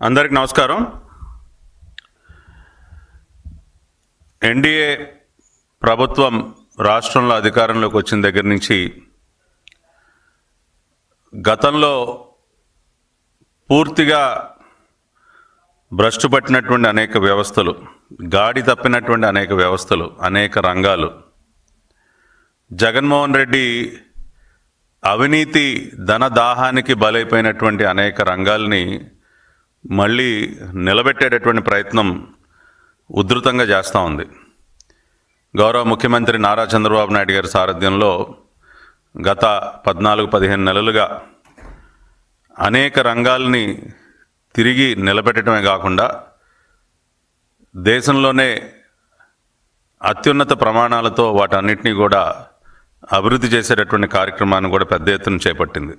అందరికి నమస్కారం. ఎన్డీఏ ప్రభుత్వం రాష్ట్రంలో అధికారంలోకి వచ్చిన దగ్గర నుంచి గతంలో పూర్తిగా భ్రష్టు పట్టినటువంటి అనేక వ్యవస్థలు గాడి తప్పినటువంటి అనేక వ్యవస్థలు అనేక రంగాలు. జగన్మోహన్ రెడ్డి అవినీతి ధన దాహానికి బలైపోయినటువంటి అనేక రంగాల్ని మళ్ళీ నిలబెట్టేటటువంటి ప్రయత్నం ఉధృతంగా చేస్తూ ఉంది. గౌరవ ముఖ్యమంత్రి నారా చంద్రబాబు నాయుడు గారి సారథ్యంలో గత పద్నాలుగు పదిహేను నెలలుగా అనేక రంగాల్ని తిరిగి నిలబెట్టడమే కాకుండా దేశంలోనే అత్యున్నత ప్రమాణాలతో వాటన్నిటినీ కూడా అభివృద్ధి చేసేటటువంటి కార్యక్రమాన్ని కూడా పెద్ద ఎత్తున చేపట్టింది.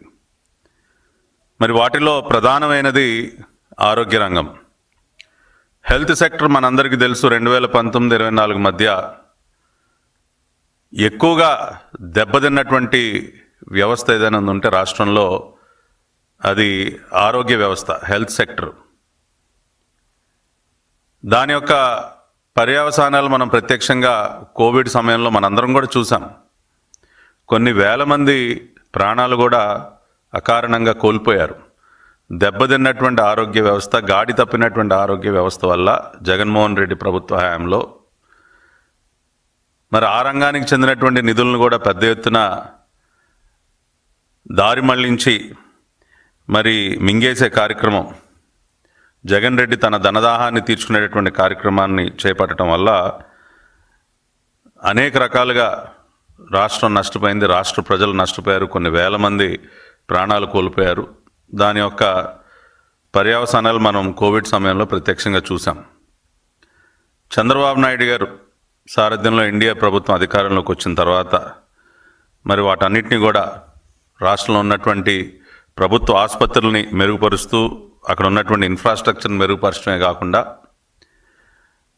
మరి వాటిలో ప్రధానమైనది ఆరోగ్య రంగం. హెల్త్ సెక్టర్ మనందరికీ తెలుసు రెండు వేల పంతొమ్మిది ఇరవై నాలుగు మధ్య ఎక్కువగా దెబ్బతిన్నటువంటి వ్యవస్థ ఏదైనా ఉంటే రాష్ట్రంలో అది ఆరోగ్య వ్యవస్థ హెల్త్ సెక్టర్. దాని యొక్క పర్యవసానాలు మనం ప్రత్యక్షంగా కోవిడ్ సమయంలో మనందరం కూడా చూసాం. కొన్ని వేల మంది ప్రాణాలు కూడా అకారణంగా కోల్పోయారు. దెబ్బతిన్నటువంటి ఆరోగ్య వ్యవస్థ గాడి తప్పినటువంటి ఆరోగ్య వ్యవస్థ వల్ల జగన్మోహన్ రెడ్డి ప్రభుత్వ హయాంలో మరి ఆ రంగానికి చెందినటువంటి నిధులను కూడా పెద్ద ఎత్తున దారి మళ్ళించి మరి మింగేసే కార్యక్రమం జగన్ రెడ్డి తన ధనదాహాన్ని తీర్చుకునేటటువంటి కార్యక్రమాన్ని చేపట్టడం వల్ల అనేక రకాలుగా రాష్ట్రం నష్టపోయింది రాష్ట్ర ప్రజలు నష్టపోయారు కొన్ని వేల మంది ప్రాణాలు కోల్పోయారు. దాని యొక్క పర్యవసానాలు మనం కోవిడ్ సమయంలో ప్రత్యక్షంగా చూసాం చంద్రబాబు నాయుడు గారు సారథ్యంలో ఇండియా ప్రభుత్వం అధికారంలోకి వచ్చిన తర్వాత మరి వాటన్నిటిని కూడా రాష్ట్రంలో ఉన్నటువంటి ప్రభుత్వ ఆసుపత్రుల్ని మెరుగుపరుస్తూ అక్కడ ఉన్నటువంటి ఇన్ఫ్రాస్ట్రక్చర్ని మెరుగుపరచడమే కాకుండా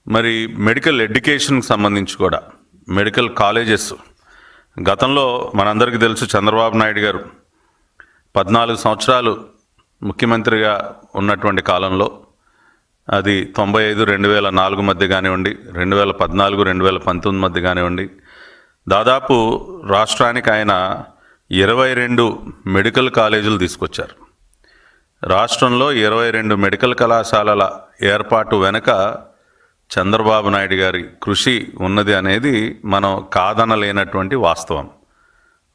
మరి మెడికల్ ఎడ్యుకేషన్కి సంబంధించి కూడా మెడికల్ కాలేజెస్ గతంలో మనందరికీ తెలుసు చంద్రబాబు నాయుడు గారు పద్నాలుగు సంవత్సరాలు ముఖ్యమంత్రిగా ఉన్నటువంటి కాలంలో అది తొంభై ఐదు రెండు వేల నాలుగు మధ్య కానివ్వండి రెండు వేల పద్నాలుగు రెండు వేల పంతొమ్మిది మధ్య కానివ్వండి దాదాపు రాష్ట్రానికి ఆయన ఇరవై రెండు మెడికల్ కాలేజీలు తీసుకొచ్చారు. రాష్ట్రంలో ఇరవై రెండు మెడికల్ కళాశాలల ఏర్పాటు వెనుక చంద్రబాబు నాయుడు గారి కృషి ఉన్నది అనేది మనం కాదనలేనటువంటి వాస్తవం.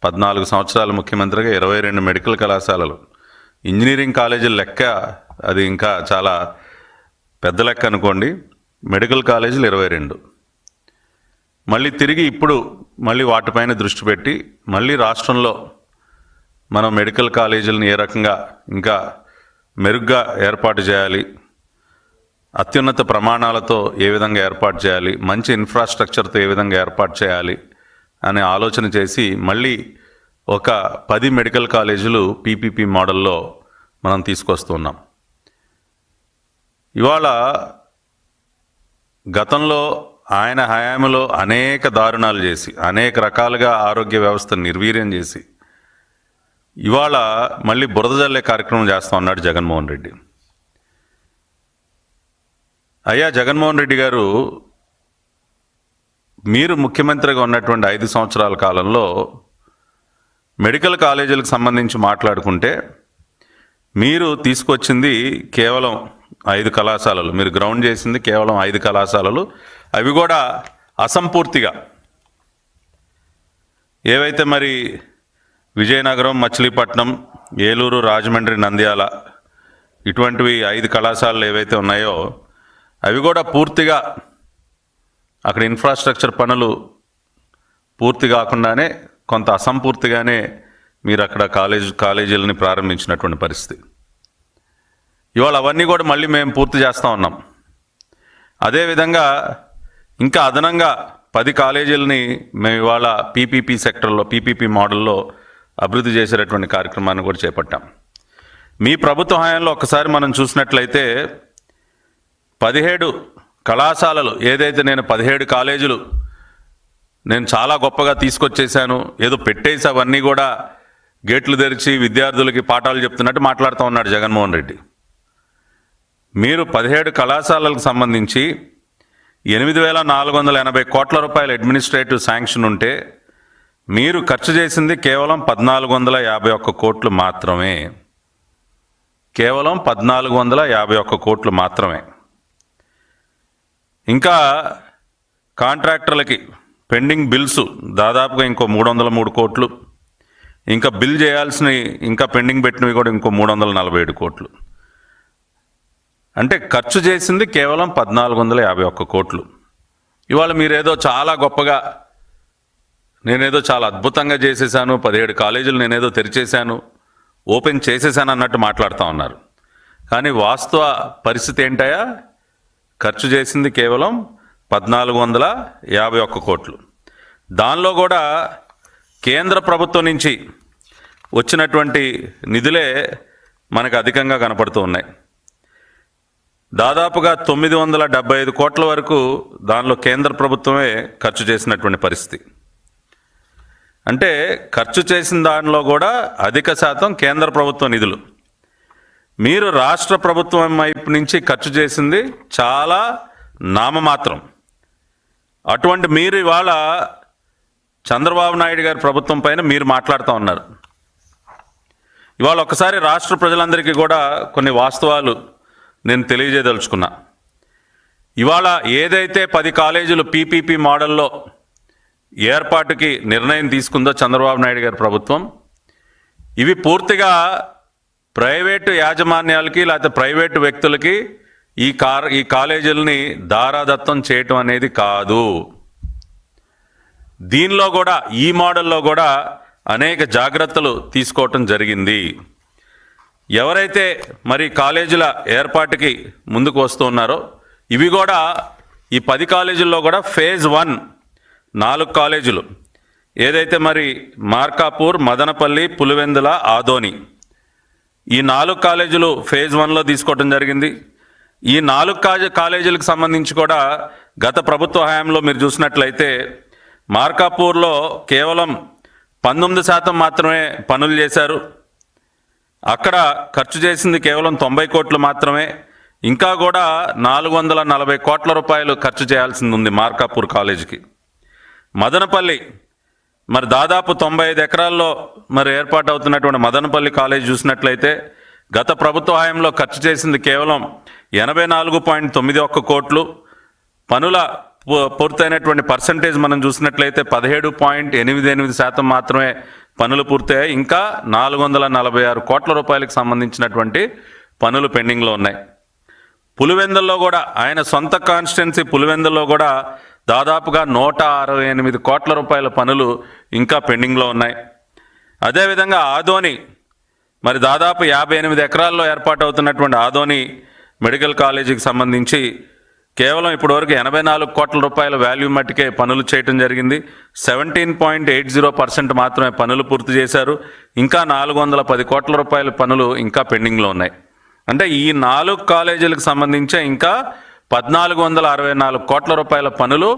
పద్నాలుగు సంవత్సరాల ముఖ్యమంత్రిగా ఇరవై రెండు మెడికల్ కళాశాలలు. ఇంజనీరింగ్ కాలేజీల లెక్క అది ఇంకా చాలా పెద్ద లెక్క అనుకోండి. మెడికల్ కాలేజీలు ఇరవై రెండు. మళ్ళీ తిరిగి ఇప్పుడు మళ్ళీ వాటిపైన దృష్టి పెట్టి మళ్ళీ రాష్ట్రంలో మనం మెడికల్ కాలేజీలను ఏ రకంగా ఇంకా మెరుగ్గా ఏర్పాటు చేయాలి అత్యున్నత ప్రమాణాలతో ఏ విధంగా ఏర్పాటు చేయాలి మంచి ఇన్ఫ్రాస్ట్రక్చర్తో ఏ విధంగా ఏర్పాటు చేయాలి అనే ఆలోచన చేసి మళ్ళీ ఒక పది మెడికల్ కాలేజీలు పీపీపీ మోడల్లో మనం తీసుకొస్తున్నాం. ఇవాళ గతంలో ఆయన హయాంలో అనేక దారుణాలు చేసి అనేక రకాలుగా ఆరోగ్య వ్యవస్థను నిర్వీర్యం చేసి ఇవాళ మళ్ళీ బురద జల్లే కార్యక్రమం చేస్తా ఉన్నాడు జగన్మోహన్ రెడ్డి. అయ్యా జగన్మోహన్ రెడ్డి గారు మీరు ముఖ్యమంత్రిగా ఉన్నటువంటి ఐదు సంవత్సరాల కాలంలో మెడికల్ కాలేజీలకు సంబంధించి మాట్లాడుకుంటే మీరు తీసుకొచ్చింది కేవలం ఐదు కళాశాలలు మీరు గ్రౌండ్ చేసింది కేవలం ఐదు కళాశాలలు. అవి కూడా అసంపూర్తిగా. ఏవైతే మరి విజయనగరం మచిలీపట్నం ఏలూరు రాజమండ్రి నంద్యాల ఇటువంటివి ఐదు కళాశాలలు ఏవైతే ఉన్నాయో అవి కూడా పూర్తిగా అక్కడ ఇన్ఫ్రాస్ట్రక్చర్ పనులు పూర్తి కాకుండానే కొంత అసంపూర్తిగానే మీరు అక్కడ కాలేజ్ కాలేజీలని ప్రారంభించినటువంటి పరిస్థితి. ఇవాళ అవన్నీ కూడా మళ్ళీ మేము పూర్తి చేస్తూ ఉన్నాం. అదేవిధంగా ఇంకా అదనంగా పది కాలేజీలని మేము ఇవాళ పీపీపీ సెక్టర్లో పీపీపీ మోడల్లో అభివృద్ధి చేసేటటువంటి కార్యక్రమాన్ని కూడా చేపట్టాం. మీ ప్రభుత్వ హయాంలో ఒకసారి మనం చూసినట్లయితే పదిహేడు కళాశాలలు ఏదైతే నేను పదిహేడు కాలేజీలు నేను చాలా గొప్పగా తీసుకొచ్చేసాను ఏదో పెట్టేసి అవన్నీ కూడా గేట్లు తెరిచి విద్యార్థులకి పాఠాలు చెప్తున్నట్టు మాట్లాడుతూ ఉన్నాడు జగన్మోహన్ రెడ్డి. మీరు పదిహేడు కళాశాలలకు సంబంధించి ఎనిమిది వేల నాలుగు వందల ఎనభై కోట్ల రూపాయల అడ్మినిస్ట్రేటివ్ శాంక్షన్ ఉంటే మీరు ఖర్చు చేసింది కేవలం పద్నాలుగు వందల యాభై ఒక్క కోట్లు మాత్రమే. కేవలం పద్నాలుగు వందల యాభై ఒక్క కోట్లు మాత్రమే. ఇంకా కాంట్రాక్టర్లకి పెండింగ్ బిల్స్ దాదాపుగా ఇంకో మూడు వందల మూడు కోట్లు. ఇంకా బిల్ చేయాల్సినవి ఇంకా పెండింగ్ పెట్టినవి కూడా ఇంకో మూడు వందల నలభై ఏడు కోట్లు. అంటే ఖర్చు చేసింది కేవలం పద్నాలుగు వందల యాభై ఒక్క కోట్లు. ఇవాళ మీరేదో చాలా గొప్పగా నేనేదో చాలా అద్భుతంగా చేసేసాను పదిహేడు కాలేజీలు నేనేదో తెరిచేశాను ఓపెన్ చేసేసాను అన్నట్టు మాట్లాడుతూ ఉన్నారు. కానీ వాస్తవ పరిస్థితి ఏంటయా ఖర్చు చేసింది కేవలం పద్నాలుగు వందల యాభై ఒక్క కోట్లు. దానిలో కూడా కేంద్ర ప్రభుత్వం నుంచి వచ్చినటువంటి నిధులే మనకు అధికంగా కనపడుతూ ఉన్నాయి. దాదాపుగా తొమ్మిది వందల డెబ్బై ఐదు కోట్ల వరకు దానిలో కేంద్ర ప్రభుత్వమే ఖర్చు చేసినటువంటి పరిస్థితి. అంటే ఖర్చు చేసిన దానిలో కూడా అధిక శాతం కేంద్ర ప్రభుత్వ నిధులు. మీరు రాష్ట్ర ప్రభుత్వం వైపు నుంచి ఖర్చు చేసింది చాలా నామమాత్రం. అటువంటి మీరు ఇవాళ చంద్రబాబు నాయుడు గారి ప్రభుత్వం పైన మీరు మాట్లాడుతూ ఉన్నారు. ఇవాళ ఒకసారి రాష్ట్ర ప్రజలందరికీ కూడా కొన్ని వాస్తవాలు నేను తెలియజేయదలుచుకున్నా. ఇవాళ ఏదైతే పది కాలేజీలు పీపీపీ మోడల్లో ఏర్పాటుకి నిర్ణయం తీసుకుందో చంద్రబాబు నాయుడు గారి ప్రభుత్వం ఇవి పూర్తిగా ప్రైవేటు యాజమాన్యాలకి లేకపోతే ప్రైవేటు వ్యక్తులకి ఈ కార్ ఈ కాలేజీలని దారాదత్తం చేయటం అనేది కాదు. దీనిలో కూడా ఈ మోడల్లో కూడా అనేక జాగ్రత్తలు తీసుకోవటం జరిగింది. ఎవరైతే మరి కాలేజీల ఏర్పాటుకి ముందుకు వస్తున్నారో ఇవి కూడా ఈ పది కాలేజీల్లో కూడా ఫేజ్ వన్ నాలుగు కాలేజీలు. ఏదైతే మరి మార్కాపూర్ మదనపల్లి పులివెందుల ఆదోని ఈ నాలుగు కాలేజీలు ఫేజ్ వన్లో తీసుకోవడం జరిగింది. ఈ నాలుగు కాజ కాలేజీలకు సంబంధించి కూడా గత ప్రభుత్వ హయాంలో మీరు చూసినట్లయితే మార్కాపూర్లో కేవలం పంతొమ్మిది శాతం మాత్రమే పనులు చేశారు. అక్కడ ఖర్చు చేసింది కేవలం తొంభై కోట్లు మాత్రమే. ఇంకా కూడా నాలుగు వందల నలభై కోట్ల రూపాయలు ఖర్చు చేయాల్సింది ఉంది మార్కాపూర్ కాలేజీకి. మదనపల్లి మరి దాదాపు తొంభై ఐదు ఎకరాల్లో మరి ఏర్పాటు అవుతున్నటువంటి మదనపల్లి కాలేజ్ చూసినట్లయితే గత ప్రభుత్వ హయాంలో ఖర్చు చేసింది కేవలం ఎనభై నాలుగు పాయింట్ తొమ్మిది ఒక్క కోట్లు. పనుల పూ- పూర్తయినటువంటి పర్సంటేజ్ మనం చూసినట్లయితే పదిహేడు పాయింట్ ఎనిమిది ఎనిమిది శాతం మాత్రమే పనులు పూర్తయ్యాయి. ఇంకా నాలుగు వందల నలభై ఆరు కోట్ల రూపాయలకు సంబంధించినటువంటి పనులు పెండింగ్లో ఉన్నాయి. పులివెందుల్లో కూడా ఆయన సొంత కాన్స్టిట్యున్సీ పులివెందుల్లో కూడా దాదాపుగా నూట అరవై ఎనిమిది కోట్ల రూపాయల పనులు ఇంకా పెండింగ్లో ఉన్నాయి. అదేవిధంగా ఆదోని మరి దాదాపు యాభై ఎనిమిది ఎకరాల్లో ఏర్పాటు అవుతున్నటువంటి ఆదోని మెడికల్ కాలేజీకి సంబంధించి కేవలం ఇప్పటివరకు ఎనభై నాలుగు కోట్ల రూపాయల వాల్యూ మట్టికే పనులు చేయటం జరిగింది. Seventeen point eight zero percent మాత్రమే పనులు పూర్తి చేశారు. ఇంకా నాలుగు వందల పది కోట్ల రూపాయల పనులు ఇంకా పెండింగ్లో ఉన్నాయి. అంటే ఈ నాలుగు కాలేజీలకు సంబంధించే ఇంకా పద్నాలుగు వందల అరవై నాలుగు కోట్ల రూపాయల పనులు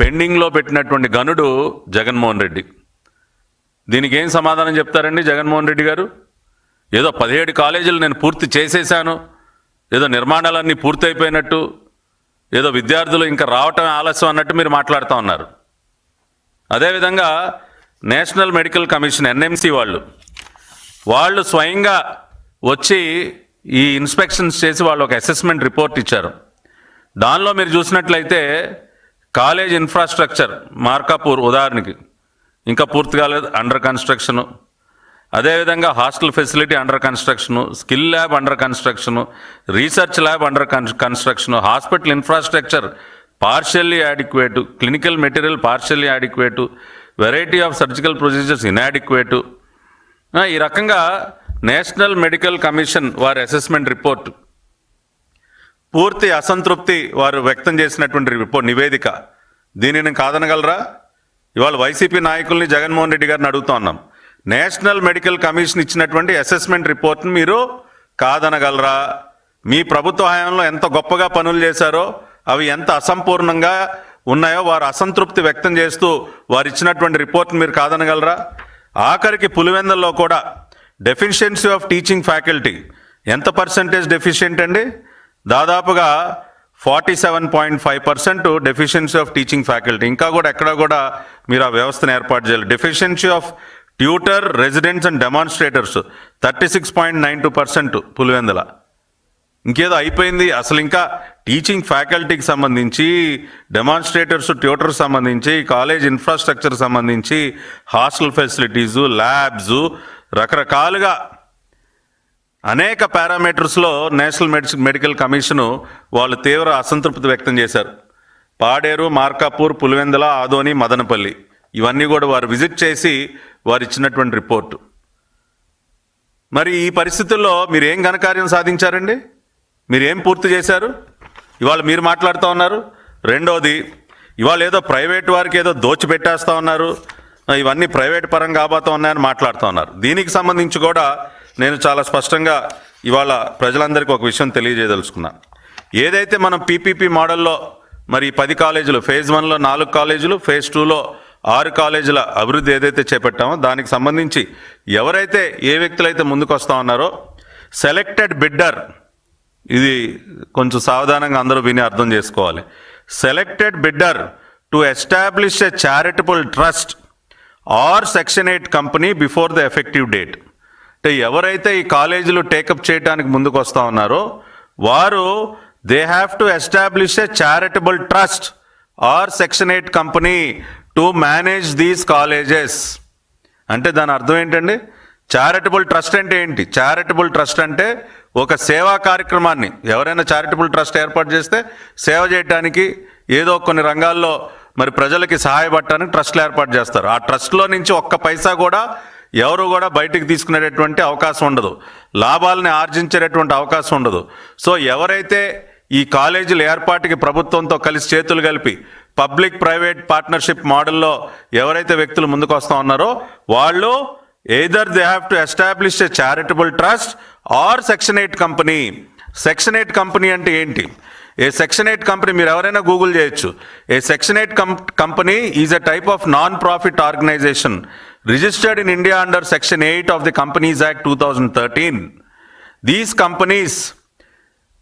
పెండింగ్లో పెట్టినటువంటి గనుడు జగన్మోహన్ రెడ్డి. దీనికి ఏం సమాధానం చెప్తారండి జగన్మోహన్ రెడ్డి గారు? ఏదో పదిహేడు కాలేజీలు నేను పూర్తి చేసేసాను ఏదో నిర్మాణాలన్నీ పూర్తయిపోయినట్టు ఏదో విద్యార్థులు ఇంకా రావటం ఆలస్యం అన్నట్టు మీరు మాట్లాడుతూ ఉన్నారు. అదేవిధంగా నేషనల్ మెడికల్ కమిషన్ ఎన్ఎంసి వాళ్ళు వాళ్ళు స్వయంగా వచ్చి ఈ ఇన్స్పెక్షన్స్ చేసి వాళ్ళు ఒక అసెస్మెంట్ రిపోర్ట్ ఇచ్చారు. దానిలో మీరు చూసినట్లయితే కాలేజ్ ఇన్ఫ్రాస్ట్రక్చర్ మార్కాపూర్ ఉదాహరణకి. ఇంకా పూర్తి కాలేదు అండర్ కన్స్ట్రక్షను అదేవిధంగా hostel facility under construction skill lab under construction research lab under construction hospital infrastructure partially adequate clinical material partially adequate variety of surgical procedures inadequate ఈ రకంగా నేషనల్ మెడికల్ కమిషన్ వారి assessment report పూర్తి అసంతృప్తి వారు వ్యక్తం చేసినటువంటి report నివేదిక. దీనిని కాదనగలరా? ఇవాళ వైసీపీ నాయకుల్ని జగన్మోహన్ రెడ్డి గారిని అడుగుతా ఉన్నాం. నేషనల్ మెడికల్ కమిషన్ ఇచ్చినటువంటి అసెస్మెంట్ రిపోర్ట్ని మీరు కాదనగలరా? మీ ప్రభుత్వ హయాంలో ఎంత గొప్పగా పనులు చేశారో అవి ఎంత అసంపూర్ణంగా ఉన్నాయో వారు అసంతృప్తి వ్యక్తం చేస్తూ వారు ఇచ్చినటువంటి రిపోర్ట్ని మీరు కాదనగలరా? ఆఖరికి పులివెందల్లో కూడా డెఫిషియన్సీ ఆఫ్ టీచింగ్ ఫ్యాకల్టీ ఎంత పర్సంటేజ్ డెఫిషియెంట్ అండి? దాదాపుగా forty seven point five percent deficiency of teaching faculty. ఇంకా కూడా ఎక్కడ కూడా మీరు ఆ వ్యవస్థను ఏర్పాటు చేయాలి deficiency of tutor residents and demonstrators thirty six point nine two percent Pulivendula. ఇంకేదో అయిపోయింది. అసలు ఇంకా టీచింగ్ ఫ్యాకల్టీకి సంబంధించి డెమాన్స్ట్రేటర్స్ ట్యూటర్స్ సంబంధించి కాలేజ్ ఇన్ఫ్రాస్ట్రక్చర్ సంబంధించి హాస్టల్ ఫెసిలిటీసు ల్యాబ్స్ రకరకాలుగా అనేక పారామీటర్స్లో నేషనల్ మెడిసి మెడికల్ కమిషను వాళ్ళు తీవ్ర అసంతృప్తి వ్యక్తం చేశారు. పాడేరు మార్కాపూర్ పులివెందుల ఆదోని మదనపల్లి ఇవన్నీ కూడా వారు విజిట్ చేసి వారు ఇచ్చినటువంటి రిపోర్టు. మరి ఈ పరిస్థితుల్లో మీరు ఏం ఘనకార్యం సాధించారండి? మీరు ఏం పూర్తి చేశారు? ఇవాళ మీరు మాట్లాడుతూ ఉన్నారు. రెండోది ఇవాళ ఏదో ప్రైవేట్ వారికి ఏదో దోచిపెట్టేస్తూ ఉన్నారు. ఇవన్నీ ప్రైవేట్ పరంగా కాబోతా ఉన్నాయని మాట్లాడుతూ ఉన్నారు. దీనికి సంబంధించి కూడా నేను చాలా స్పష్టంగా ఇవాళ ప్రజలందరికీ ఒక విషయం తెలియజేయదలుచుకున్నా. ఏదైతే మనం పీపీపీ మోడల్లో మరి పది కాలేజీలు ఫేజ్ వన్లో నాలుగు కాలేజీలు ఫేజ్ టూలో ఆరు కాలేజీల అభివృద్ధి ఏదైతే చేపట్టామో దానికి సంబంధించి ఎవరైతే ఏ వ్యక్తులైతే ముందుకు వస్తా ఉన్నారో సెలెక్టెడ్ బిడ్డర్ ఇది కొంచెం సావధానంగా అందరూ విని అర్థం చేసుకోవాలి. Selected bidder to establish a charitable trust or section eight company before the effective date. అంటే ఎవరైతే ఈ కాలేజీలు టేకప్ చేయడానికి ముందుకు వస్తూ ఉన్నారో వారు they have to establish a charitable trust or section eight company to manage these colleges. అంటే దాని అర్థం ఏంటండి? చారిటబుల్ ట్రస్ట్ అంటే ఏంటి? చారిటబుల్ ట్రస్ట్ అంటే ఒక సేవా కార్యక్రమాన్ని ఎవరైనా చారిటబుల్ ట్రస్ట్ ఏర్పాటు చేస్తే సేవ చేయడానికి ఏదో కొన్ని రంగాల్లో మరి ప్రజలకి సహాయపడటానికి ట్రస్ట్లు ఏర్పాటు చేస్తారు. ఆ ట్రస్ట్లో నుంచి ఒక్క పైసా కూడా ఎవరు కూడా బయటికి తీసుకునేటటువంటి అవకాశం ఉండదు. లాభాలని ఆర్జించేటటువంటి అవకాశం ఉండదు. సో ఎవరైతే ఈ కాలేజీల ఏర్పాటుకి ప్రభుత్వంతో కలిసి చేతులు కలిపి పబ్లిక్ ప్రైవేట్ పార్ట్నర్షిప్ మోడల్లో ఎవరైతే వ్యక్తులు ముందుకు వస్తూ ఉన్నారో వాళ్ళు either they have to establish a charitable trust or section eight company section eight company అంటే ఏంటి? ఏ సెక్షన్ ఎయిట్ కంపెనీ మీరు ఎవరైనా గూగుల్ చేయొచ్చు. A section eight company is a type of non profit organization registered in India under Section 8 of the Companies Act 2013. These companies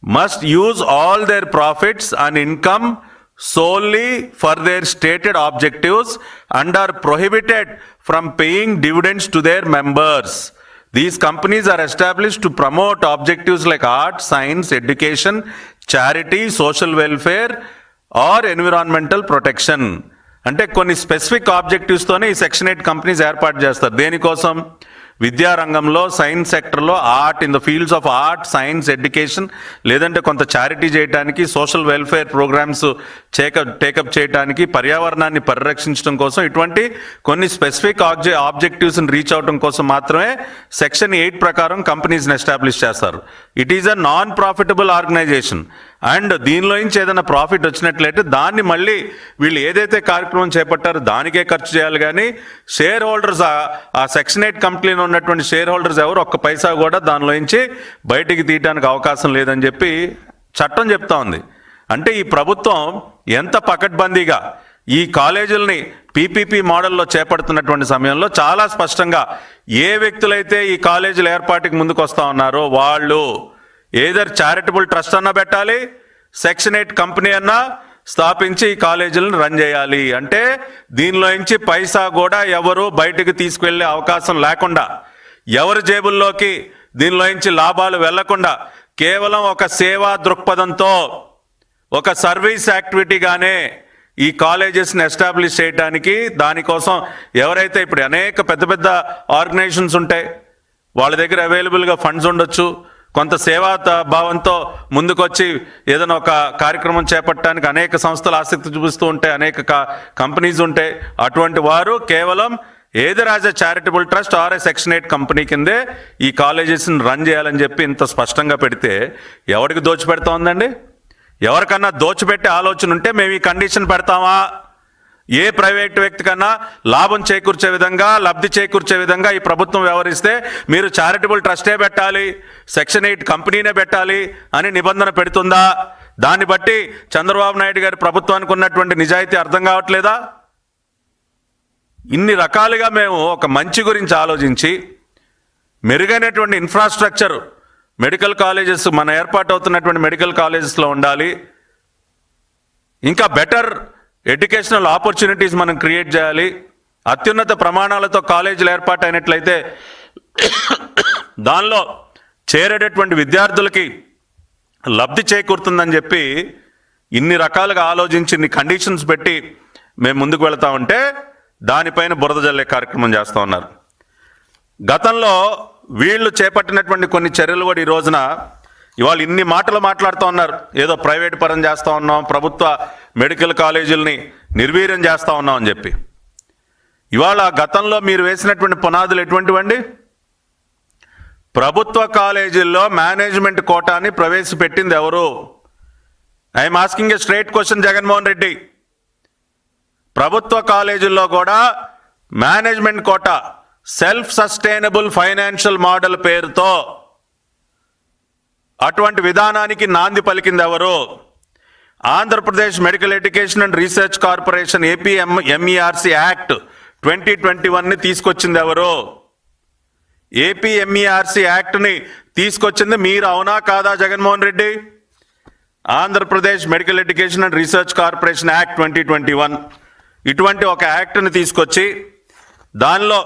must use all their profits and income solely for their stated objectives and are prohibited from paying dividends to their members. These companies are established to promote objectives like art, science, education, charity, social welfare, or environmental protection. అంటే కొన్ని specific ఆబ్జెక్టివ్స్తోనే ఈ section eight companies ఏర్పాటు చేస్తారు. దేనికోసం? విద్యారంగంలో science సెక్టర్లో art in the fields of art science education లేదంటే కొంత చారిటీ చేయడానికి సోషల్ వెల్ఫేర్ ప్రోగ్రామ్స్ చేకప్ టేకప్ చేయడానికి పర్యావరణాన్ని పరిరక్షించడం కోసం ఇటువంటి కొన్ని స్పెసిఫిక్ ఆబ్జె ఆబ్జెక్టివ్స్ని రీచ్ అవడం కోసం మాత్రమే సెక్షన్ ఎయిట్ ప్రకారం కంపెనీస్ని ఎస్టాబ్లిష్ చేస్తారు. It is a non profitable organization. And దీనిలో నుంచి ఏదైనా ప్రాఫిట్ వచ్చినట్లయితే దాన్ని మళ్ళీ వీళ్ళు ఏదైతే కార్యక్రమం చేపట్టారో దానికే ఖర్చు చేయాలి. కానీ షేర్ హోల్డర్స్ ఆ సెక్షన్ ఎయిట్ కంపెనీలో ఉన్నటువంటి షేర్ హోల్డర్స్ ఎవరు ఒక్క పైసా కూడా దానిలో నుంచి బయటికి తీయడానికి అవకాశం లేదని చెప్పి చట్టం చెప్తా ఉంది. అంటే ఈ ప్రభుత్వం ఎంత పకడ్బందీగా ఈ కాలేజీలని పీపీపీ మోడల్లో చేపడుతున్నటువంటి సమయంలో చాలా స్పష్టంగా ఏ వ్యక్తులైతే ఈ కాలేజీల ఏర్పాటుకి ముందుకు వస్తా ఉన్నారో వాళ్ళు ఏదర్ చారిటబుల్ ట్రస్ట్ అన్నా పెట్టాలి సెక్షన్ ఎయిట్ కంపెనీ అన్నా స్థాపించి ఈ కాలేజీలను రన్ చేయాలి. అంటే దీనిలో నుంచి పైసా కూడా ఎవరు బయటకు తీసుకువెళ్ళే అవకాశం లేకుండా ఎవరి జేబుల్లోకి దీనిలో నుంచి లాభాలు వెళ్ళకుండా కేవలం ఒక సేవా దృక్పథంతో ఒక సర్వీస్ యాక్టివిటీగానే ఈ కాలేజెస్ని ఎస్టాబ్లిష్ చేయడానికి దానికోసం ఎవరైతే ఇప్పుడు అనేక పెద్ద పెద్ద ఆర్గనైజేషన్స్ ఉంటాయి వాళ్ళ దగ్గర అవైలబుల్గా ఫండ్స్ ఉండొచ్చు కొంత సేవా భావంతో ముందుకొచ్చి ఏదైనా ఒక కార్యక్రమం చేపట్టడానికి అనేక సంస్థలు ఆసక్తి చూపిస్తూ ఉంటాయి అనేక కంపెనీస్ ఉంటాయి అటువంటి వారు కేవలం ఏది రాజా charitable trust or a section eight company కిందే ఈ కాలేజెస్ని రన్ చేయాలని చెప్పి ఇంత స్పష్టంగా పెడితే ఎవరికి దోచిపెడతా ఉందండి? ఎవరికన్నా దోచిపెట్టే ఆలోచన ఉంటే మేము ఈ కండిషన్ పెడతామా? ఏ ప్రైవేట్ వ్యక్తి కన్నా లాభం చేకూర్చే విధంగా లబ్ధి చేకూర్చే విధంగా ఈ ప్రభుత్వం వ్యవహరిస్తే మీరు చారిటబుల్ ట్రస్టే పెట్టాలి సెక్షన్ ఎయిట్ కంపెనీనే పెట్టాలి అని నిబంధన పెడుతుందా? దాన్ని బట్టి చంద్రబాబు నాయుడు గారి ప్రభుత్వానికి ఉన్నటువంటి నిజాయితీ అర్థం కావట్లేదా? ఇన్ని రకాలుగా మేము ఒక మంచి గురించి ఆలోచించి మెరుగైనటువంటి ఇన్ఫ్రాస్ట్రక్చర్ మెడికల్ కాలేజెస్ మన ఏర్పాటు అవుతున్నటువంటి మెడికల్ కాలేజెస్లో ఉండాలి. ఇంకా బెటర్ ఎడ్యుకేషనల్ ఆపర్చునిటీస్ మనం క్రియేట్ చేయాలి. అత్యున్నత ప్రమాణాలతో కాలేజీలు ఏర్పాటైనట్లయితే దానిలో చేరేటటువంటి విద్యార్థులకి లబ్ధి చేకూరుతుందని చెప్పి ఇన్ని రకాలుగా ఆలోచించి ఇన్ని కండిషన్స్ పెట్టి మేము ముందుకు వెళ్తా ఉంటే దానిపైన బురద జల్లే కార్యక్రమం చేస్తూ ఉన్నారు. గతంలో వీళ్ళు చేపట్టినటువంటి కొన్ని చర్యలు కూడా ఈ రోజున ఇవాళ ఇన్ని మాటలు మాట్లాడుతూ ఉన్నారు. ఏదో ప్రైవేట్ పరం చేస్తూ ఉన్నాం ప్రభుత్వ మెడికల్ కాలేజీలని నిర్వీర్యం చేస్తూ ఉన్నాం అని చెప్పి. ఇవాళ గతంలో మీరు వేసినటువంటి పునాదులు ఎటువంటివండి? ప్రభుత్వ కాలేజీల్లో మేనేజ్మెంట్ కోటాని ప్రవేశపెట్టింది ఎవరు? I'm asking a straight question Jaganmohan Reddy. ప్రభుత్వ కాలేజీల్లో కూడా management quota self sustainable financial model పేరుతో అటువంటి విధానానికి నాంది పలికింది ఎవరు Andhra Pradesh medical education and research corporation APMERC act twenty twenty వన్ని తీసుకొచ్చింది ఎవరు ఏపీఎంఈఆర్సీ యాక్ట్ని తీసుకొచ్చింది మీరు అవునా కాదా Jaganmohan Reddy? Andhra Pradesh medical education and research corporation act twenty twenty one. ఇటువంటి ఒక యాక్ట్ని తీసుకొచ్చి దానిలో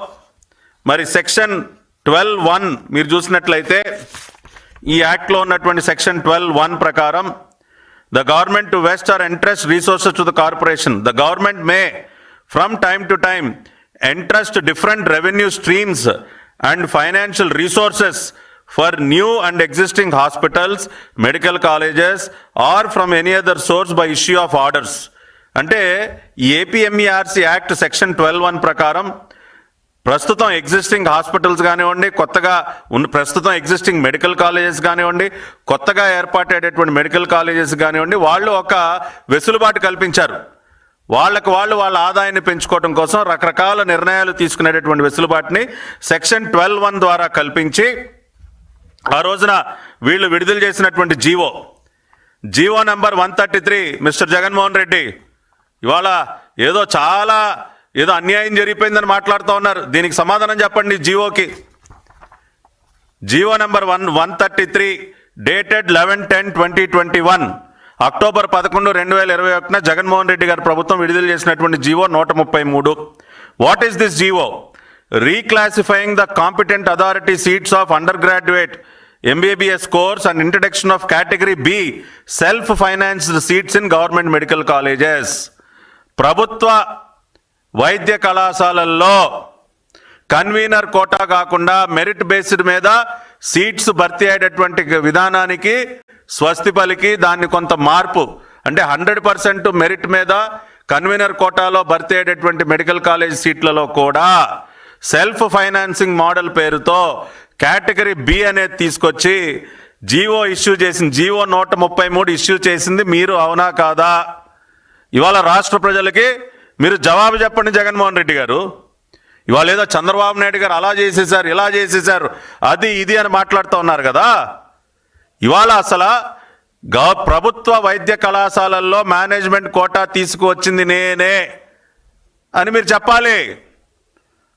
మరి సెక్షన్ ట్వెల్వ్ వన్ మీరు చూసినట్లయితే ఈ యాక్ట్లో ఉన్నటువంటి సెక్షన్ ట్వెల్వ్ వన్ ప్రకారం the government to vest or entrust resources to the corporation. The government may from time to time entrust different revenue streams and financial resources for new and existing hospitals medical colleges or from any other source by issue of orders. అంటే APMERC APMERC act section twelve one ప్రకారం ప్రస్తుతం existing hospitals కానివ్వండి కొత్తగా ఉన్న ప్రస్తుతం existing medical colleges కానివ్వండి కొత్తగా ఏర్పాటయ్యేటటువంటి medical colleges కానివ్వండి వాళ్ళు ఒక వెసులుబాటు కల్పించారు. వాళ్ళకు వాళ్ళు వాళ్ళ ఆదాయాన్ని పెంచుకోవడం కోసం రకరకాల నిర్ణయాలు తీసుకునేటటువంటి వెసులుబాటుని సెక్షన్ ట్వెల్వ్ వన్ ద్వారా కల్పించి ఆ రోజున వీళ్ళు విడుదల చేసినటువంటి GO. GO number one thirty three mister Jaganmohan Reddy. ఇవాళ ఏదో చాలా ఏదో అన్యాయం జరిగిపోయిందని మాట్లాడుతూ ఉన్నారు. దీనికి సమాధానం చెప్పండి జీవోకి. GO number one one thirty three dated eleven ten twenty twenty one. October పదకొండు రెండు వేల ఇరవై ఒకటిన జగన్మోహన్ రెడ్డి గారి ప్రభుత్వం విడుదల చేసినటువంటి జీవో నూట ముప్పై మూడు. What is this GO? Reclassifying the competent authority seats of under graduate MBBS course and introduction of category B self financed seats in government medical colleges ప్రభుత్వ వైద్య కళాశాలల్లో కన్వీనర్ కోటా కాకుండా మెరిట్ బేస్డ్ మీద seats భర్తీ అయ్యేటటువంటి విధానానికి స్వస్తి పలికి దాన్ని కొంత మార్పు. అంటే హండ్రెడ్ పర్సెంట్ మెరిట్ మీద కన్వీనర్ కోటాలో భర్తీ అయ్యేటటువంటి మెడికల్ కాలేజ్ సీట్లలో కూడా సెల్ఫ్ ఫైనాన్సింగ్ మోడల్ పేరుతో కేటగిరీ బి అనేది తీసుకొచ్చి జీవో ఇష్యూ చేసింది. జీవో నూట ముప్పై మూడు ఇష్యూ చేసింది. మీరు అవునా కాదా? ఇవాళ రాష్ట్ర ప్రజలకి మీరు జవాబు చెప్పండి జగన్మోహన్ రెడ్డి గారు. ఇవాళ ఏదో చంద్రబాబు నాయుడు గారు అలా చేసేసారు ఇలా చేసేసారు అది ఇది అని మాట్లాడుతూ ఉన్నారు కదా. ఇవాళ అసలు గవ ప్రభుత్వ వైద్య కళాశాలల్లో మేనేజ్మెంట్ కోటా తీసుకువచ్చింది నేనే అని మీరు చెప్పాలి.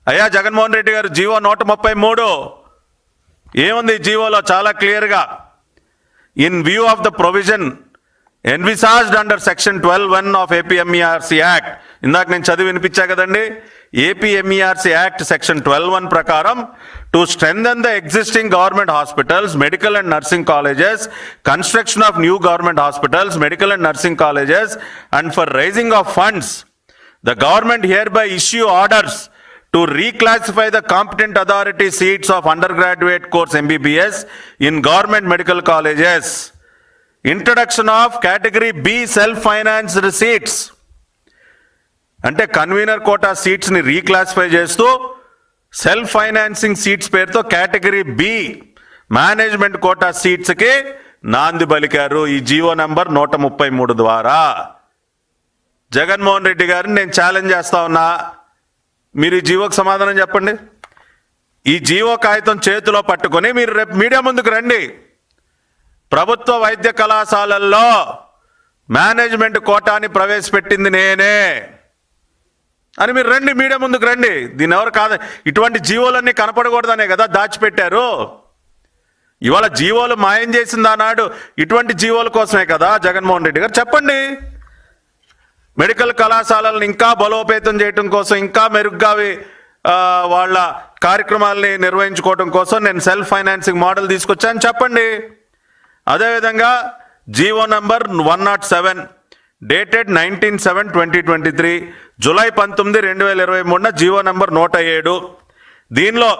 అయ్యా జగన్మోహన్ రెడ్డి గారు జీవో నూట ముప్పై మూడు. ఏముంది జీవోలో? చాలా క్లియర్గా. In view of the provision envisaged under section twelve one of APMERC act ఇందాక నేను చదివి వినిపించా కదండి? APMERC act section twelve one ప్రకారం to strengthen the existing government hospitals medical and nursing colleges construction of new government hospitals medical and nursing colleges and for raising of funds the government hereby issue orders to reclassify the competent authority seats of under graduate course MBBS in government medical colleges introduction of category B self financed seats అంటే convener quota సీట్స్ని reclassify చేస్తూ self financing seats పేరుతో category B management quota సీట్స్కి నాంది పలికారు ఈ GO number నూట ముప్పై మూడు ద్వారా. జగన్మోహన్ రెడ్డి గారిని నేను ఛాలెంజ్ చేస్తా ఉన్నా. మీరు ఈ జీవోకి సమాధానం చెప్పండి. ఈ జీవో కాగితం చేతిలో పట్టుకొని మీరు రేపు మీడియా ముందుకు రండి. ప్రభుత్వ వైద్య కళాశాలల్లో మేనేజ్మెంట్ కోటాని ప్రవేశపెట్టింది నేనే. అని మీరు రండి మీడియా ముందుకు రండి. దీని ఎవరు కాదు ఇటువంటి జీవోలన్నీ కనపడకూడదనే కదా దాచిపెట్టారు. ఇవాళ జీవోలు మాయం చేసింది ఆనాడు ఇటువంటి జీవోల కోసమే కదా జగన్మోహన్ రెడ్డి గారు. చెప్పండి. మెడికల్ కళాశాలలను ఇంకా బలోపేతం చేయటం కోసం ఇంకా మెరుగ్గా వాళ్ళ కార్యక్రమాల్ని నిర్వహించుకోవడం కోసం నేను సెల్ఫ్ ఫైనాన్సింగ్ మోడల్ తీసుకొచ్చాను. చెప్పండి. అదేవిధంగా GO number one not seven dated nineteen seven twenty twenty three July పంతొమ్మిది రెండు వేల ఇరవై మూడున జీవో నంబర్ నూట ఏడు దీనిలో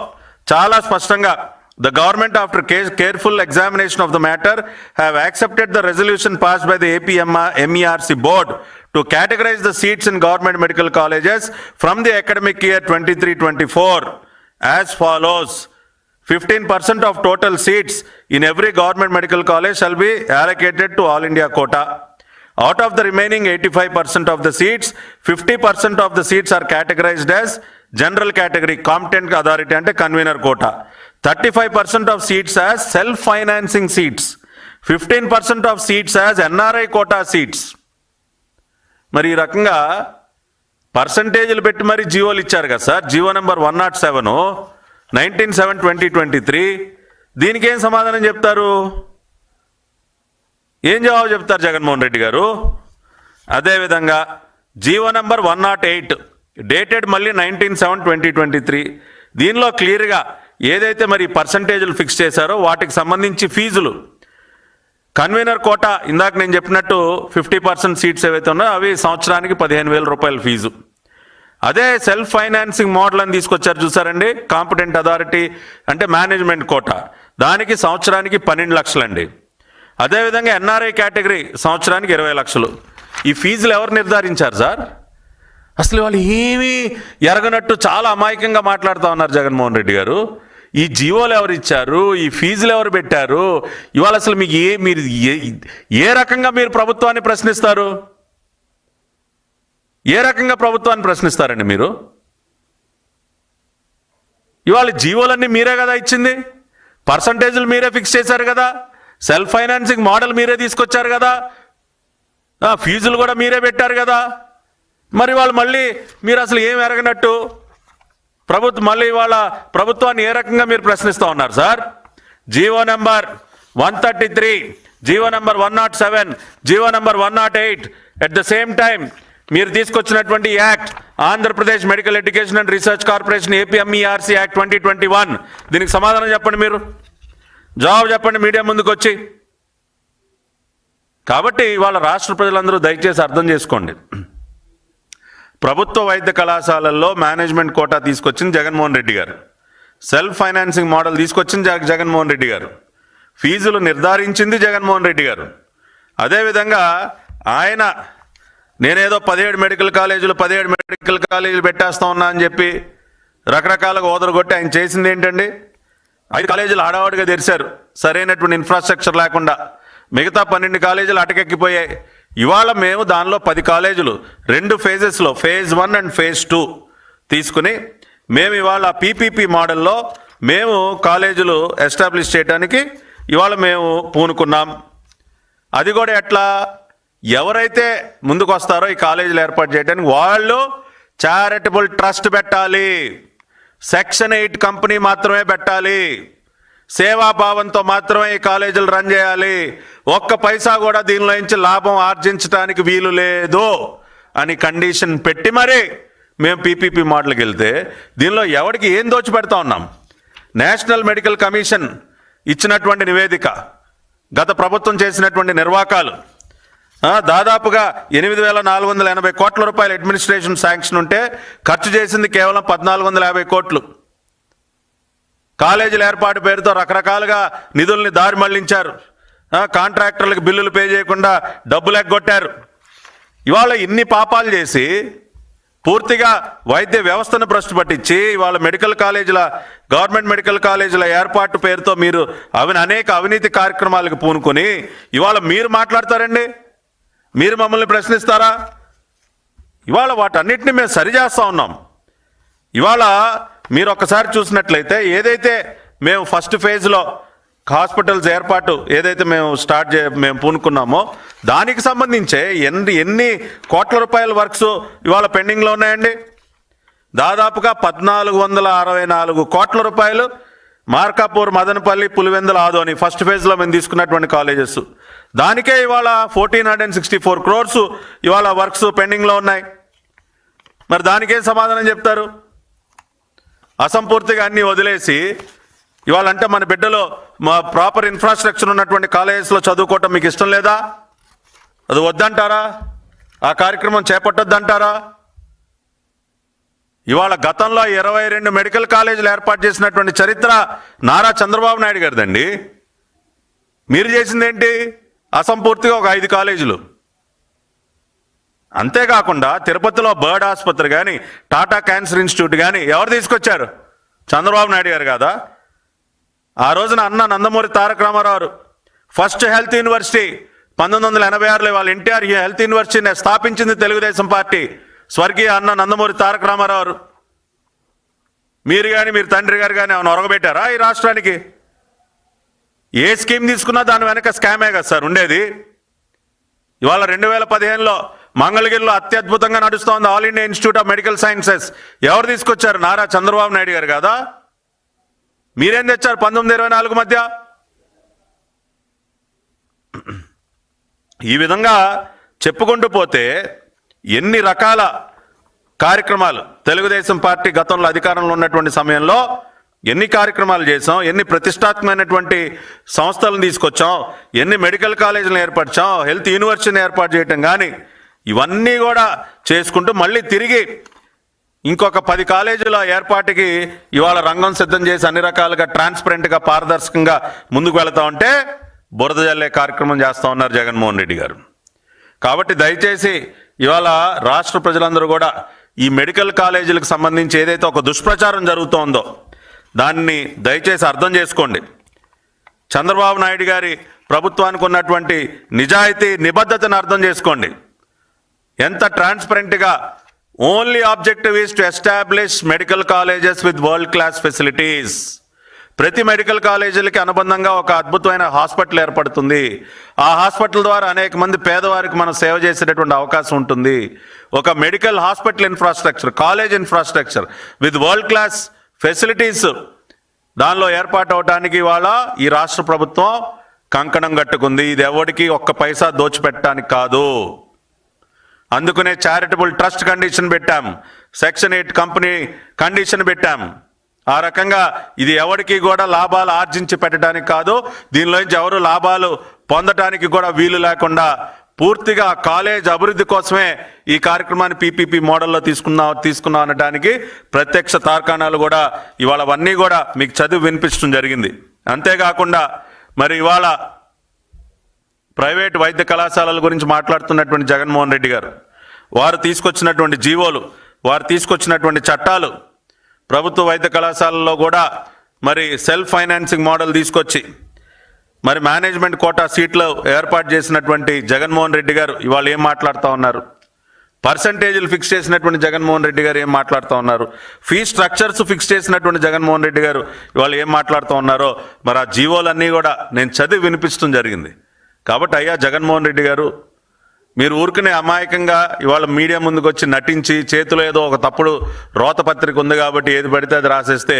చాలా స్పష్టంగా the government after careful examination of the matter have accepted the resolution pass by the APMR MERC board to categorize the seats in government medical colleges from the academic year 23-24 as follows. Fifteen percent of total seats in every government medical college shall be allocated to all India quota out of the remaining eighty five percent of the seats fifty percent of the seats are categorized as general category competent authority అంటే convener quota thirty five percent of seats as self financing seats fifteen percent of seats as NRI quota seats మరి ఈ రకంగా పర్సంటేజీలు పెట్టి మరి జియోలు ఇచ్చారు కదా sir? GO number one not seven. Nineteen seven twenty twenty three. దీనికి ఏం సమాధానం చెప్తారు? ఏం జవాబు చెప్తారు జగన్మోహన్ రెడ్డి గారు? అదేవిధంగా GO number one not eight dated మళ్ళీ nineteen seven twenty twenty three. దీనిలో క్లియర్గా ఏదైతే మరి పర్సంటేజ్లు ఫిక్స్ చేశారో వాటికి సంబంధించి ఫీజులు. కన్వీనర్ కోట ఇందాక నేను చెప్పినట్టు ఫిఫ్టీ పర్సెంట్ సీట్స్ ఏవైతే ఉన్నాయో అవి సంవత్సరానికి పదిహేను వేల రూపాయల ఫీజు. అదే సెల్ఫ్ ఫైనాన్సింగ్ మోడల్ అని తీసుకొచ్చారు చూసారండి? కాంపిటెంట్ అథారిటీ అంటే మేనేజ్మెంట్ కోట దానికి సంవత్సరానికి పన్నెండు లక్షలండి. అదేవిధంగా ఎన్ఆర్ఐ కేటగిరీ సంవత్సరానికి ఇరవై లక్షలు. ఈ ఫీజులు ఎవరు నిర్ధారించారు సార్? అసలు వాళ్ళు ఏమీ ఎరగనట్టు చాలా అమాయకంగా మాట్లాడుతూ ఉన్నారు జగన్మోహన్ రెడ్డి గారు. ఈ జీవోలు ఎవరు ఇచ్చారు? ఈ ఫీజులు ఎవరు పెట్టారు? ఇవాళ అసలు మీకు ఏ మీరు ఏ- ఏ రకంగా మీరు ప్రభుత్వాన్ని ప్రశ్నిస్తారు? ఏ రకంగా ప్రభుత్వాన్ని ప్రశ్నిస్తారండి మీరు? ఇవాళ జీవోలన్నీ మీరే కదా ఇచ్చింది. పర్సంటేజ్లు మీరే ఫిక్స్ చేశారు కదా. సెల్ఫ్ ఫైనాన్సింగ్ మోడల్ మీరే తీసుకొచ్చారు కదా. ఫీజులు కూడా మీరే పెట్టారు కదా. మరి వాళ్ళు మళ్ళీ మీరు అసలు ఏం ఎరగనట్టు? ప్రభుత్వం మళ్ళీ ఇవాళ ప్రభుత్వాన్ని ఏ రకంగా మీరు ప్రశ్నిస్తూ ఉన్నారు sir? GO number one thirty three GO number one not seven GO number one not eight. At the same time మీరు తీసుకొచ్చినటువంటి act Andhra Pradesh medical education and research corporation APMERC act twenty twenty one. దీనికి సమాధానం చెప్పండి మీరు. జవాబు చెప్పండి media ముందుకు వచ్చి కాబట్టి ఇవాళ రాష్ట్ర ప్రజలందరూ దయచేసి అర్థం చేసుకోండి. ప్రభుత్వ వైద్య కళాశాలల్లో మేనేజ్మెంట్ కోటా తీసుకొచ్చింది జగన్మోహన్ రెడ్డి గారు. సెల్ఫ్ ఫైనాన్సింగ్ మోడల్ తీసుకొచ్చింది జగన్మోహన్ రెడ్డి గారు. ఫీజులు నిర్ధారించింది జగన్మోహన్ రెడ్డి గారు. అదేవిధంగా ఆయన నేనేదో పదిహేడు మెడికల్ కాలేజీలు పదిహేడు మెడికల్ కాలేజీలు పెట్టేస్తా ఉన్నా అని చెప్పి రకరకాలుగా ఓదరగొట్టి ఆయన చేసింది ఏంటండి? ఐదు కాలేజీలు హడావుడిగా తెరిచారు. సరైనటువంటి ఇన్ఫ్రాస్ట్రక్చర్ లేకుండా. మిగతా పన్నెండు కాలేజీలు అటకెక్కిపోయాయి. ఇవాళ మేము దానిలో పది కాలేజీలు రెండు ఫేజెస్లో phase one and phase two తీసుకుని మేము ఇవాళ పీపీపీ మోడల్లో మేము కాలేజీలు ఎస్టాబ్లిష్ చేయడానికి ఇవాళ మేము పూనుకున్నాం. అది కూడా ఎట్లా? ఎవరైతే ముందుకు వస్తారో ఈ కాలేజీలు ఏర్పాటు చేయడానికి వాళ్ళు చారిటబుల్ ట్రస్ట్ పెట్టాలి. సెక్షన్ ఎయిట్ కంపెనీ మాత్రమే పెట్టాలి. సేవాభావంతో మాత్రమే ఈ కాలేజీలు రన్ చేయాలి. ఒక్క పైసా కూడా దీనిలో నుంచి లాభం ఆర్జించడానికి వీలు లేదు అని కండిషన్ పెట్టి మరి మేము పీపీపీ మోడల్కి వెళ్తే దీనిలో ఎవరికి ఏం దోచి పెడతా ఉన్నాం? నేషనల్ మెడికల్ కమిషన్ ఇచ్చినటువంటి నివేదిక గత ప్రభుత్వం చేసినటువంటి నిర్వాకాలు దాదాపుగా ఎనిమిది వేల నాలుగు వందల ఎనభై కోట్ల రూపాయల అడ్మినిస్ట్రేషన్ శాంక్షన్ ఉంటే ఖర్చు చేసింది కేవలం పద్నాలుగు వందల యాభై కోట్లు. కాలేజీల ఏర్పాటు పేరుతో రకరకాలుగా నిధుల్ని దారి మళ్ళించారు. కాంట్రాక్టర్లకు బిల్లులు పే చేయకుండా డబ్బులు ఎగ్గొట్టారు ఇవాళ ఇన్ని పాపాలు చేసి పూర్తిగా వైద్య వ్యవస్థను భ్రష్టు పట్టించి ఇవాళ మెడికల్ కాలేజీల గవర్నమెంట్ మెడికల్ కాలేజీల ఏర్పాటు పేరుతో మీరు అవి అనేక అవినీతి కార్యక్రమాలకు పూనుకొని ఇవాళ మీరు మాట్లాడతారండి? మీరు మమ్మల్ని ప్రశ్నిస్తారా? ఇవాళ వాటన్నిటిని మేము సరిచేస్తా ఉన్నాం. ఇవాళ మీరు ఒక్కసారి చూసినట్లయితే ఏదైతే మేము ఫస్ట్ ఫేజ్లో హాస్పిటల్స్ ఏర్పాటు ఏదైతే మేము స్టార్ట్ చే మేము పూనుకున్నామో దానికి సంబంధించే ఎన్ని ఎన్ని కోట్ల రూపాయల వర్క్స్ ఇవాళ పెండింగ్లో ఉన్నాయండి? దాదాపుగా పద్నాలుగు వందల అరవై నాలుగు కోట్ల రూపాయలు మార్కాపూర్ మదనపల్లి పులివెందుల ఆదోని ఫస్ట్ ఫేజ్లో మేము తీసుకున్నటువంటి కాలేజెస్. దానికే ఇవాళ fourteen hundred sixty four crores ఇవాళ వర్క్స్ పెండింగ్లో ఉన్నాయి. మరి దానికేం సమాధానం చెప్తారు? అసంపూర్తిగా అన్నీ వదిలేసి ఇవాళ అంటే మన బిడ్డలో మా ప్రాపర్ ఇన్ఫ్రాస్ట్రక్చర్ ఉన్నటువంటి కాలేజెస్లో చదువుకోవటం మీకు ఇష్టం లేదా? అది వద్దంటారా? ఆ కార్యక్రమం చేపట్టొద్దంటారా? ఇవాళ గతంలో ఇరవై రెండు మెడికల్ కాలేజీలు ఏర్పాటు చేసినటువంటి చరిత్ర నారా చంద్రబాబు నాయుడు గారిదండి. మీరు చేసిందేంటి? అసంపూర్తిగా ఒక ఐదు కాలేజీలు. అంతేకాకుండా తిరుపతిలో బర్డ్ ఆసుపత్రి కానీ టాటా క్యాన్సర్ ఇన్స్టిట్యూట్ కానీ ఎవరు తీసుకొచ్చారు? చంద్రబాబు నాయుడు గారు కాదా? ఆ రోజున అన్న Nandamuri Taraka Ramarao first health university పంతొమ్మిది వందల ఎనభై ఆరులో వాళ్ళ ఎన్టీఆర్ హెల్త్ యూనివర్సిటీని స్థాపించింది తెలుగుదేశం పార్టీ. స్వర్గీయ అన్న నందమూరి తారక రామారావు. మీరు కానీ మీరు తండ్రి గారు కానీ ఏమైనా ఒరగబెట్టారా ఈ రాష్ట్రానికి? ఏ స్కీమ్ తీసుకున్నా దాని వెనక స్కామే కదా సార్ ఉండేది. ఇవాళ రెండు వేల పదిహేనులో మంగళగిరిలో అత్యద్భుతంగా నడుస్తోంది All India Institute of Medical Sciences. ఎవరు తీసుకొచ్చారు? నారా చంద్రబాబు నాయుడు గారు కదా? మీరేం తెచ్చారు పంతొమ్మిది ఇరవై నాలుగు మధ్య? ఈ విధంగా చెప్పుకుంటూ పోతే ఎన్ని రకాల కార్యక్రమాలు తెలుగుదేశం పార్టీ గతంలో అధికారంలో ఉన్నటువంటి సమయంలో ఎన్ని కార్యక్రమాలు చేసాం ఎన్ని ప్రతిష్టాత్మకమైనటువంటి సంస్థలను తీసుకొచ్చాం ఎన్ని మెడికల్ కాలేజీలను ఏర్పరిచాం హెల్త్ యూనివర్సిటీని ఏర్పాటు చేయటం కానీ ఇవన్నీ కూడా చేసుకుంటూ మళ్ళీ తిరిగి ఇంకొక పది కాలేజీల ఏర్పాటుకి ఇవాళ రంగం సిద్ధం చేసి అన్ని రకాలుగా ట్రాన్స్పరెంట్గా పారదర్శకంగా ముందుకు వెళతా ఉంటే బురద జల్లే కార్యక్రమం చేస్తా ఉన్నారు జగన్మోహన్ రెడ్డి గారు. కాబట్టి దయచేసి ఇవాళ రాష్ట్ర ప్రజలందరూ కూడా ఈ మెడికల్ కాలేజీలకు సంబంధించి ఏదైతే ఒక దుష్ప్రచారం జరుగుతోందో దాన్ని దయచేసి అర్థం చేసుకోండి. చంద్రబాబు నాయుడు గారి ప్రభుత్వానికి ఉన్నటువంటి నిజాయితీ నిబద్ధతను అర్థం చేసుకోండి. ఎంత ట్రాన్స్పరెంట్గా only objective is to establish medical colleges with world class facilities. ప్రతి మెడికల్ కాలేజీలకి అనుబంధంగా ఒక అద్భుతమైన హాస్పిటల్ ఏర్పడుతుంది. ఆ హాస్పిటల్ ద్వారా అనేక మంది పేదవారికి మనం సేవ చేసేటటువంటి అవకాశం ఉంటుంది. ఒక medical hospital infrastructure college infrastructure with world class facilities దానిలో ఏర్పాటు అవడానికి ఇవాళ ఈ రాష్ట్ర ప్రభుత్వం కంకణం కట్టుకుంది. ఇది ఎవరికి ఒక్క పైసా దోచిపెట్టడానికి కాదు. అందుకనే చారిటబుల్ ట్రస్ట్ కండిషన్ పెట్టాం. సెక్షన్ ఎయిట్ కంపెనీ కండిషన్ పెట్టాం. ఆ రకంగా ఇది ఎవరికి కూడా లాభాలు ఆర్జించి పెట్టడానికి కాదు. దీనిలోంచి ఎవరు లాభాలు పొందటానికి కూడా వీలు లేకుండా పూర్తిగా కాలేజ్ అభివృద్ధి కోసమే ఈ కార్యక్రమాన్ని పీపీపీ మోడల్లో తీసుకున్నా తీసుకున్నాం అనడానికి ప్రత్యక్ష తార్కాణాలు కూడా ఇవాళ అవన్నీ కూడా మీకు చదివి వినిపించడం జరిగింది. అంతేకాకుండా మరి ఇవాళ ప్రైవేట్ వైద్య కళాశాలల గురించి మాట్లాడుతున్నటువంటి జగన్మోహన్ రెడ్డి గారు వారు తీసుకొచ్చినటువంటి జీవోలు వారు తీసుకొచ్చినటువంటి చట్టాలు ప్రభుత్వ వైద్య కళాశాలల్లో కూడా మరి సెల్ఫ్ ఫైనాన్సింగ్ మోడల్ తీసుకొచ్చి మరి మేనేజ్మెంట్ కోటా సీట్లు ఏర్పాటు చేసినటువంటి జగన్మోహన్ రెడ్డి గారు ఇవాళ ఏం మాట్లాడుతూ ఉన్నారు? పర్సంటేజీలు ఫిక్స్ చేసినటువంటి జగన్మోహన్ రెడ్డి గారు ఏం మాట్లాడుతూ ఉన్నారు? ఫీ స్ట్రక్చర్స్ ఫిక్స్ చేసినటువంటి జగన్మోహన్ రెడ్డి గారు ఇవాళ ఏం మాట్లాడుతూ ఉన్నారో మరి ఆ జీవోలన్నీ కూడా నేను చదివి వినిపించడం జరిగింది. కాబట్టి అయ్యా జగన్మోహన్ రెడ్డి గారు మీరు ఊరికనే అమాయకంగా ఇవాళ మీడియా ముందుకు వచ్చి నటించి చేతిలో ఏదో ఒక తప్పుడు రోత పత్రిక ఉంది కాబట్టి ఏది పడితే అది రాసేస్తే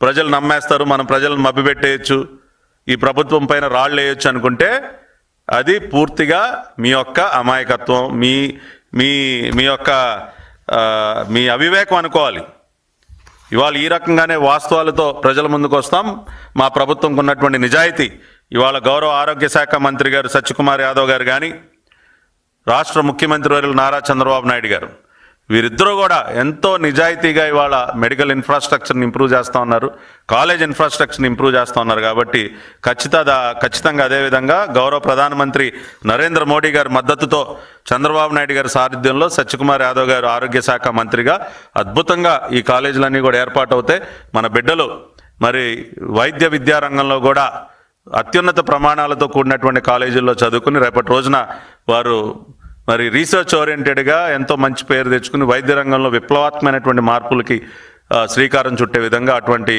ప్రజలు నమ్మేస్తారు మనం ప్రజలను మభ్యపెట్టేయచ్చు. ఈ ప్రభుత్వం పైన రాళ్ళు వేయొచ్చు అనుకుంటే అది పూర్తిగా మీ యొక్క అమాయకత్వం మీ మీ మీ యొక్క మీ అవివేకం అనుకోవాలి. ఇవాళ ఈ రకంగానే వాస్తవాలతో ప్రజల ముందుకు వస్తాం. మా ప్రభుత్వంకు ఉన్నటువంటి నిజాయితీ ఇవాళ గౌరవ ఆరోగ్య శాఖ మంత్రి గారు సత్యకుమార్ యాదవ్ గారు కానీ రాష్ట్ర ముఖ్యమంత్రి వర్యులు నారా చంద్రబాబు నాయుడు గారు. వీరిద్దరూ కూడా ఎంతో నిజాయితీగా ఇవాళ మెడికల్ ఇన్ఫ్రాస్ట్రక్చర్ని ఇంప్రూవ్ చేస్తూ ఉన్నారు. కాలేజ్ ఇన్ఫ్రాస్ట్రక్చర్ని ఇంప్రూవ్ చేస్తూ ఉన్నారు కాబట్టి ఖచ్చితంగా ఖచ్చితంగా అదేవిధంగా గౌరవ ప్రధానమంత్రి నరేంద్ర మోడీ గారి మద్దతుతో చంద్రబాబు నాయుడు గారి సారథ్యంలో సత్యకుమార్ యాదవ్ గారు ఆరోగ్య శాఖ మంత్రిగా అద్భుతంగా ఈ కాలేజీలన్నీ కూడా ఏర్పాటు అవుతాయి మన బిడ్డలు మరి వైద్య విద్యా రంగంలో కూడా అత్యున్నత ప్రమాణాలతో కూడినటువంటి కాలేజీల్లో చదువుకుని రేపటి రోజున వారు మరి రీసెర్చ్ ఓరియంటెడ్గా ఎంతో మంచి పేరు తెచ్చుకుని వైద్య రంగంలో విప్లవాత్మకమైనటువంటి మార్పులకి శ్రీకారం చుట్టే విధంగా అటువంటి